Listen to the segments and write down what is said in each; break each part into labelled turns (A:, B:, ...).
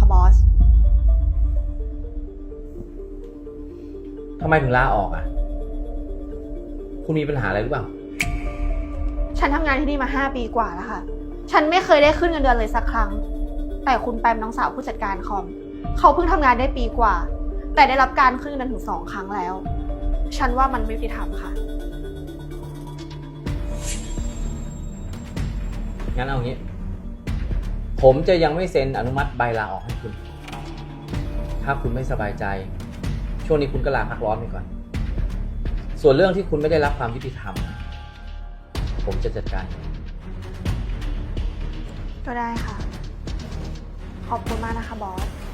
A: ค่ะบอส
B: ทำไมถึงลาออกอะ คุณมีปัญหาอะไรหรือเปล่า
A: ฉันทำงานที่นี่มา5ปีกว่าแล้วค่ะ ฉันไม่เคยได้ขึ้นเงินเดือนเลยสักครั้ง แต่คุณแปมน้องสาวผู้จัดการคอม เขาเพิ่งทำงานได้ปีกว่า แต่ได้รับการขึ้นเงินเดือนถึงสองครั้งแล้ว ฉันว่ามันไม่ยุติธรรมค่ะ
B: งั้นเอางี้ ผมจะยังไม่เซ็นอนุมัติใบลาออกให้คุณ ถ้าคุณไม่สบายใจ ช่วงนี้คุณก็ลาพักร้อนไปก่อน ส่วนเรื่องที่คุณไม่ได้รับความยุติธรรม ผมจะจัดการ
A: ก็ได้ค่ะ ขอบคุณมากนะคะบอส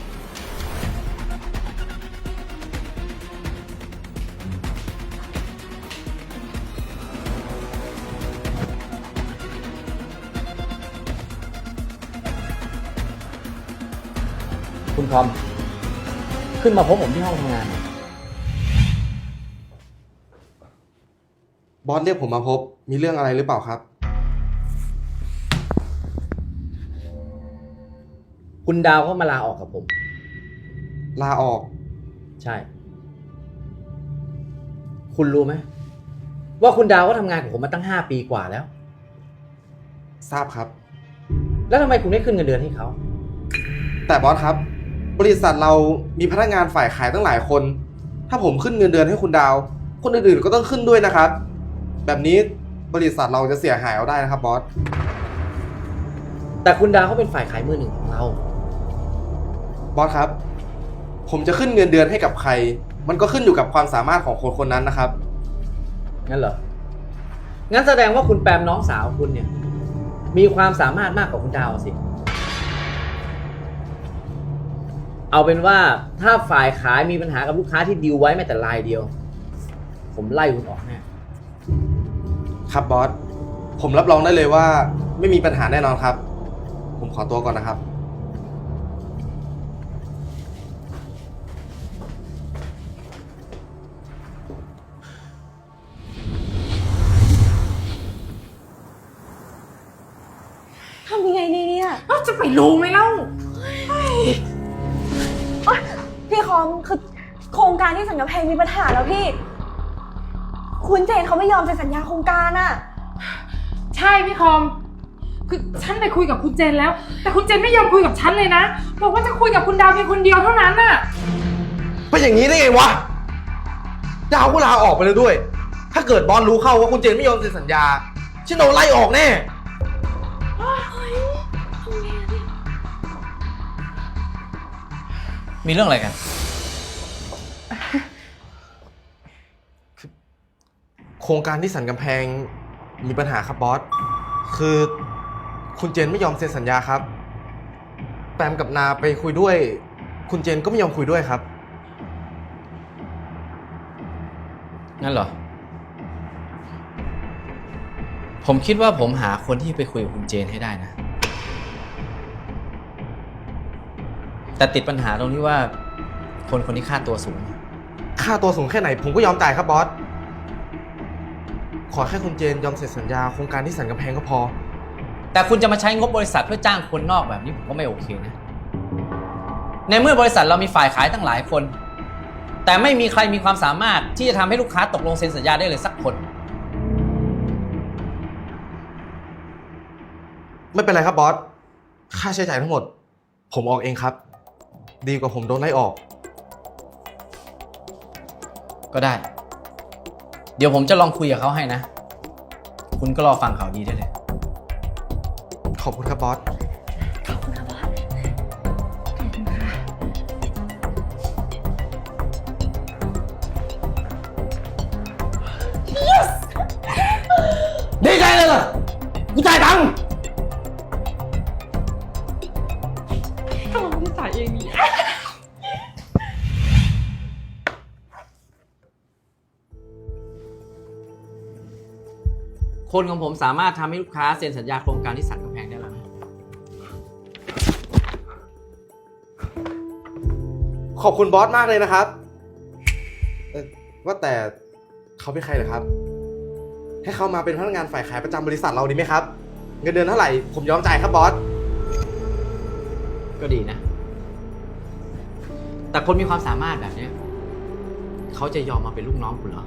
B: คุณคอม ขึ้นมาพบผมที่ห้องทำงานหน่อย
C: บอสเรียกผมมาพบ มีเรื่องอะไรหรือเปล่าครับ
B: คุณดาวเขามาลาออกกับผม
C: ลาออก
B: ใช่ คุณรู้ไหมว่าคุณดาวก็ทำงานกับผมมาตั้งห้าปีกว่าแล้ว
C: ทราบครับ
B: แล้วทำไมคุณไม่ขึ้นเงินเดือนให้เขา
C: แต่บอสครับ บริษัทเรามีพนักงานฝ่ายขายตั้งหลายคน ถ้าผมขึ้นเงินเดือนให้คุณดาว คนอื่นๆก็ต้องขึ้นด้วยนะครับ แบบนี้บริษัทเราจะเสียหายเอาได้นะครับบอส
B: แต่คุณดาวเขาเป็นฝ่ายขายมือหนึ่งของเรา
C: บอสครับ ผมจะขึ้นเงินเดือนให้กับใคร มันก็ขึ้นอยู่กับความสามารถของคนคนนั้นนะครับ
B: งั้นเหรอ งั้นแสดงว่าคุณแปมน้องสาวคุณเนี่ย มีความสามารถมากกว่าคุณดาวสิ เอาเป็นว่าถ้าฝ่ายขายมีปัญหากับลูกค้าที่ดีลไว้แม้แต่รายเดียว ผมไล่คุณออกแน่
C: ครับบอส ผมรับรองได้เลยว่า ไม่มีปัญหาแน่นอนครับ ผมขอตัวก่อนนะครับ
D: ทำยังไงดีเนี่ย
E: เราจะไปรู้ไหมเล่า
D: พี่ค อมคือโครงการที่สัญญาแพงมีปัญหาแล้วพี่ คุณเจนเขาไม่ยอมเซ็นสัญญาโครงการอะ
E: ใช่พี่คอม คือฉันไปคุยกับคุณเจนแล้ว แต่คุณเจนไม่ยอมคุยกับฉันเลยนะ บอกว่าจะคุยกับคุณดาวเพียงคนเดียวเท่านั้นน่ะ
C: เป็นอย่างนี้ได้ไงวะ ดาวก็ลาออกไปเลยด้วย ถ้าเกิดบอลรู้เข้าว่าคุณเจนไม่ยอมเซ็นสัญญาฉันโดนไล่ออกแน่
B: มีเรื่องอะไรกัน
C: โครงการที่สันกำแพงมีปัญหาครับบอส คือคุณเจนไม่ยอมเซ็นสัญญาครับ แปมกับนาไปคุยด้วย คุณเจนก็ไม่ยอมคุยด้วยครับ
B: งั้นเหรอ ผมคิดว่าผมหาคนที่ไปคุยกับคุณเจนให้ได้นะ แต่ติดปัญหาตรงที่ว่า คนคนนี้ค่าตัวสูง
C: ค่าตัวสูงแค่ไหนผมก็ยอมจ่ายครับบอส ขอแค่คุณเจนยอมเซ็นสัญญาโครงการที่สันกำแพงก็พอ
B: แต่คุณจะมาใช้งบบริษัทเพื่อจ้างคนนอกแบบนี้ผมก็ไม่โอเคนะ ในเมื่อบริษัทเรามีฝ่ายขายตั้งหลายคน แต่ไม่มีใครมีความสามารถที่จะทำให้ลูกค้าตกลงเซ็นสัญญาได้เลยสักคน
C: ไม่เป็นไรครับบอส ค่าใช้จ่ายทั้งหมด ผมออกเองครับ ดีกว่าผมโดนไล่ออก
B: ก็ได้เดี๋ยวผมจะลองคุยกับเขาให้นะ คุณก็รอฟังข่าวดีได้เลย
C: ขอบคุณครับบอส
D: ขอบคุณค่ะบอส
C: ดีใจเลยเหรอกูจ่ายตังค์
E: ทำไมไม่ได้จ่ายเองนี่
B: คนของผมสามารถทำให้ลูกค้าเซ็นสัญญาโครงการที่สันกำแพงได้แล้วนะ
C: ขอบคุณบอสมากเลยนะครับเอ่อว่าแต่เขาเป็นใครเหรอครับ ให้เขามาเป็นพนักงานฝ่ายขายประจำบริษัทเราดีไหมครับ เงินเดือนเท่าไหร่ผมยอมจ่ายครับบอส
B: ก็ดีนะ แต่คนมีความสามารถแบบเนี้ยเขาจะยอมมาเป็นลูกน้องคุณเหรอ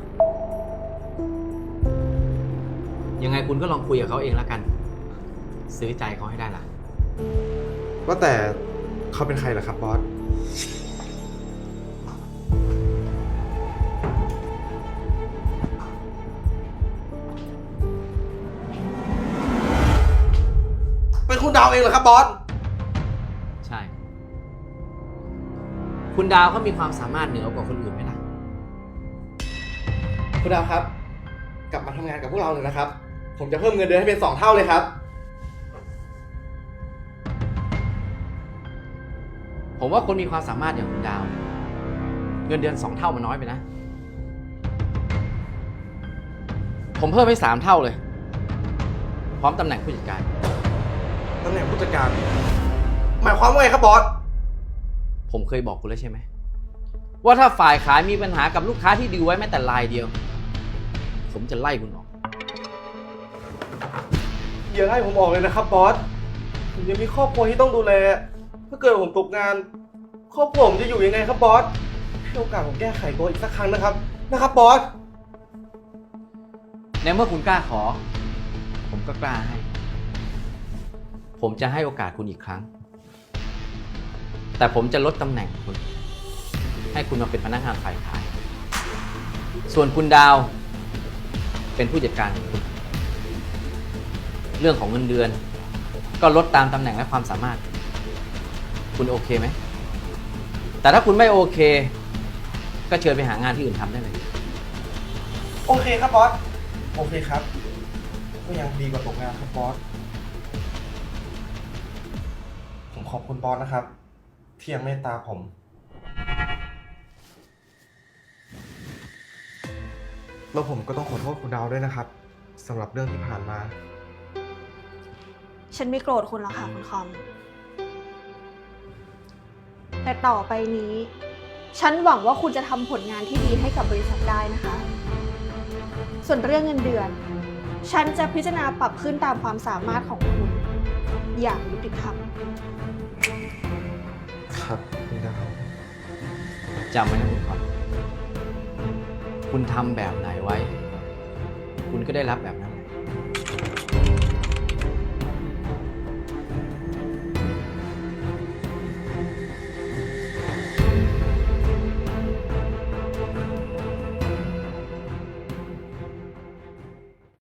B: ยังไงคุณก็ลองคุยกับเขาเองแล้วกัน ซื้อใจเขาให้ได้ล่ะ
C: ว่าแต่เขาเป็นใครเหรอครับบอส เป็นคุณดาวเองเหรอครับบอส
B: ใช่ คุณดาวเขามีความสามารถเหนือกว่าคนอื่นไหมล่ะ
C: คุณดาวครับ กลับมาทำงานกับพวกเราเลยนะครับ ผมจะเพิ่มเงินเดือนให้เป็นสองเท่าเลยครับ
B: ผมว่าคนมีความสามารถอย่างคุณดาวเนี่ยเงินเดือนสองเท่ามันน้อยไปนะ ผมเพิ่มให้สามเท่าเลย พร้อมตำแหน่งผู้จัดการ
C: ตำแหน่งผู้จัดการ หมายความว่าไงครับบอส
B: ผมเคยบอกคุณแล้วใช่ไหม ว่าถ้าฝ่ายขายมีปัญหากับลูกค้าที่ดีลไว้แม้แต่รายเดียว ผมจะไล่คุณออก
C: อย่าให้ผมออกเลยนะครับบอสผมยังมีครอบครัวที่ต้องดูแล ถ้าเกิดผมตกงาน ครอบครัวผมจะอยู่ยังไงครับบอสให้โอกาสผมแก้ไขตัวอีกสักครั้งนะครับ นะครับบอส
B: ในเมื่อคุณกล้าขอ ผมก็กล้าให้ ผมจะให้โอกาสคุณอีกครั้ง แต่ผมจะลดตำแหน่งคุณ ให้คุณมาเป็นพนักงานฝ่ายขาย ส่วนคุณดาว เป็นผู้จัดการของคุณ รื่องของเงินเดือน ก็ลดตามตำแหน่งและความสามารถ คุณโอเคไหม แต่ถ้าคุณไม่โอเค ก็เชิญไปหางานที่อื่นทำได้เลย
C: โอเคครับบอส โอเคครับ ก็ยังดีกว่าตกงานครับบอส ผมขอบคุณบอสนะครับ ที่ยังเมตตาผม แล้วผมก็ต้องขอโทษคุณดาวด้วยนะครับสำหรับเรื่องที่ผ่านมา
A: ฉันไม่โกรธคุณหรอกค่ะคุณคอม แต่ต่อไปนี้ ฉันหวังว่าคุณจะทำผลงานที่ดีให้กับบริษัทได้นะคะ ส่วนเรื่องเงินเดือน ฉันจะพิจารณาปรับขึ้นตามความสามารถของคุณ อย่างยุติธรรม
C: ครับคุณดาว
B: จำไว้นะคุณครับคุณทำแบบไหนไว้ คุณก็ได้รับแบบนั้น